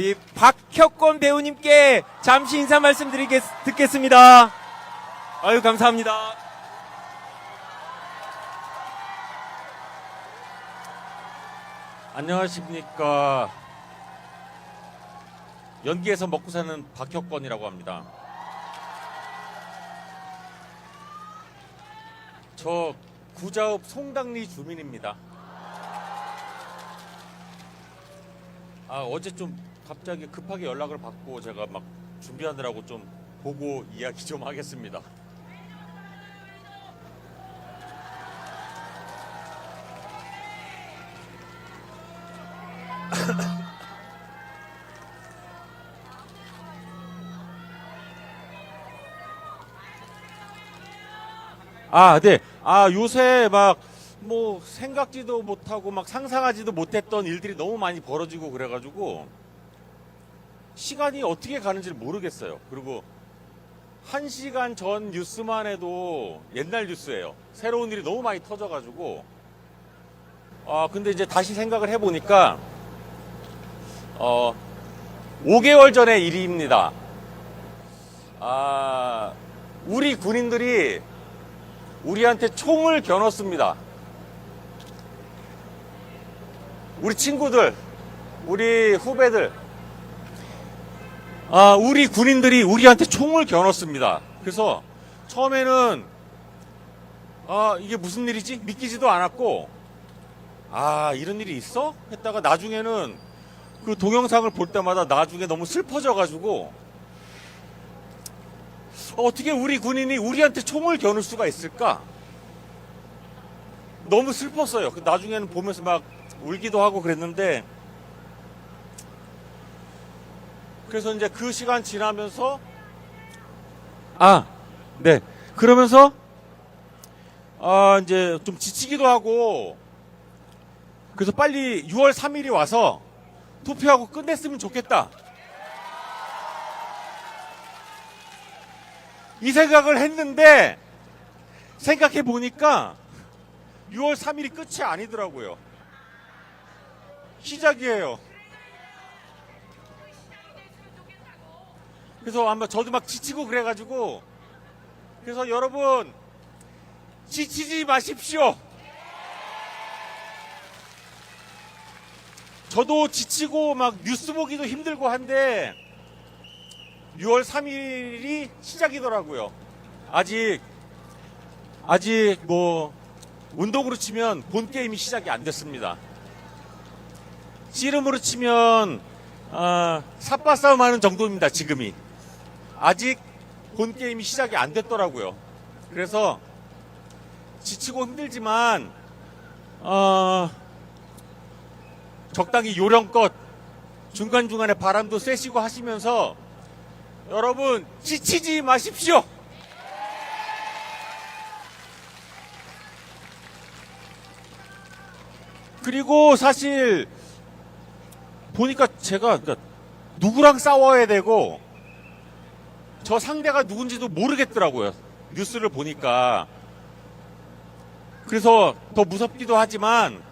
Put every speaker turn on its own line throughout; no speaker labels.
우리 박혁권 배우님께 잠시 인사 말씀드리겠 듣겠습니다. 아유 감사합니다.
안녕하십니까. 연기에서 먹고 사는 박혁권이라고 합니다. 저 구자읍 송당리 주민입니다. 아, 어제 좀 갑자기 급하게 연락을 받고 제가 막 준비하느라고 좀 보고 이야기 좀 하겠습니다. 아, 네. 아, 요새 막, 뭐, 생각지도 못하고 막 상상하지도 못했던 일들이 너무 많이 벌어지고 그래가지고, 시간이 어떻게 가는지를 모르겠어요. 그리고, 한 시간 전 뉴스만 해도 옛날 뉴스예요. 새로운 일이 너무 많이 터져가지고, 아, 근데 이제 다시 생각을 해보니까, 어, 5개월 전의 일입니다. 아, 우리 군인들이 우리한테 총을 겨눴습니다. 우리 친구들, 우리 후배들, 아, 우리 군인들이 우리한테 총을 겨눴습니다. 그래서 처음에는 아, 이게 무슨 일이지? 믿기지도 않았고, 아, 이런 일이 있어? 했다가 나중에는 그 동영상을 볼 때마다 나중에 너무 슬퍼져 가지고, 어떻게 우리 군인이 우리한테 총을 겨눌 수가 있을까? 너무 슬펐어요. 그 나중에는 보면서 막 울기도 하고 그랬는데, 그래서 이제 그 시간 지나면서, 아, 네. 그러면서, 아, 이제 좀 지치기도 하고, 그래서 빨리 6월 3일이 와서 투표하고 끝냈으면 좋겠다. 이 생각을 했는데 생각해 보니까 6월 3일이 끝이 아니더라고요. 시작이에요. 그래서 아마 저도 막 지치고 그래가지고 그래서 여러분 지치지 마십시오. 저도 지치고 막 뉴스 보기도 힘들고 한데 6월 3일이 시작이더라고요. 아직 아직 뭐 운동으로 치면 본 게임이 시작이 안 됐습니다. 씨름으로 치면 아, 삿바 싸움 하는 정도입니다. 지금이 아직 본 게임이 시작이 안 됐더라고요. 그래서 지치고 힘들지만 어, 적당히 요령껏 중간중간에 바람도 쐬시고 하시면서 여러분 지치지 마십시오. 그리고 사실 보니까 제가 그러니까 누구랑 싸워야 되고 저 상대가 누군지도 모르겠더라고요. 뉴스를 보니까. 그래서 더 무섭기도 하지만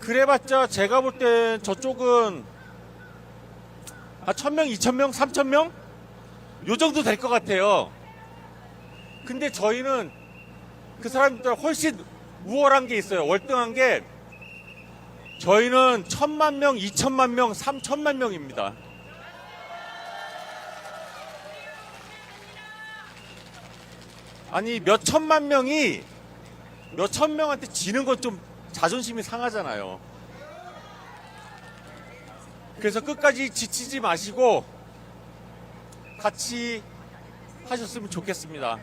그래봤자 제가 볼 땐 저쪽은 아, 1000명, 2000명, 3000명? 요 정도 될 것 같아요. 근데 저희는 그 사람들 훨씬 우월한 게 있어요. 월등한 게 저희는 1000만 명, 2000만 명, 3000만 명입니다. 아니, 몇 천만 명이 몇 천 명한테 지는 건 좀 자존심이 상하잖아요. 그래서 끝까지 지치지 마시고 같이 하셨으면 좋겠습니다.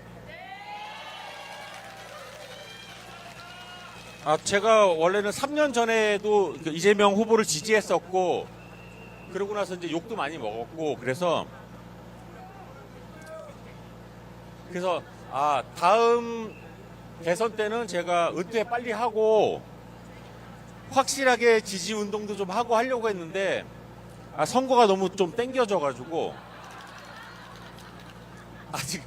아, 제가 원래는 3년 전에도 그 이재명 후보를 지지했었고, 그러고 나서 이제 욕도 많이 먹었고, 그래서, 그래서, 아, 다음 대선 때는 제가 은퇴 빨리 하고, 확실하게 지지 운동도 좀 하고 하려고 했는데, 아, 선거가 너무 좀 땡겨져 가지고, 아직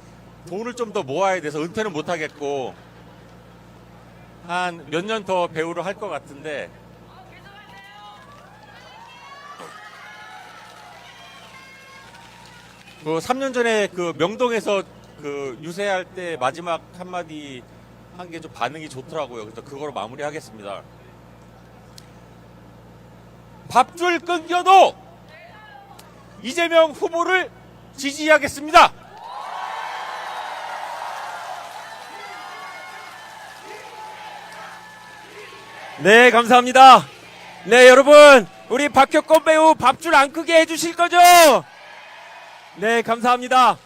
돈을 좀 더 모아야 돼서 은퇴는 못 하겠고, 한 몇 년 더 배우를 할 것 같은데 뭐 그 3년 전에 그 명동에서 그 유세할 때 마지막 한마디 한 게 좀 반응이 좋더라고요. 그래서 그걸 마무리하겠습니다. 밥줄 끊겨도 이재명 후보를 지지하겠습니다.
네, 감사합니다. 네, 여러분, 우리 박혁권 배우 밥줄 안 크게 해주실 거죠? 네, 감사합니다.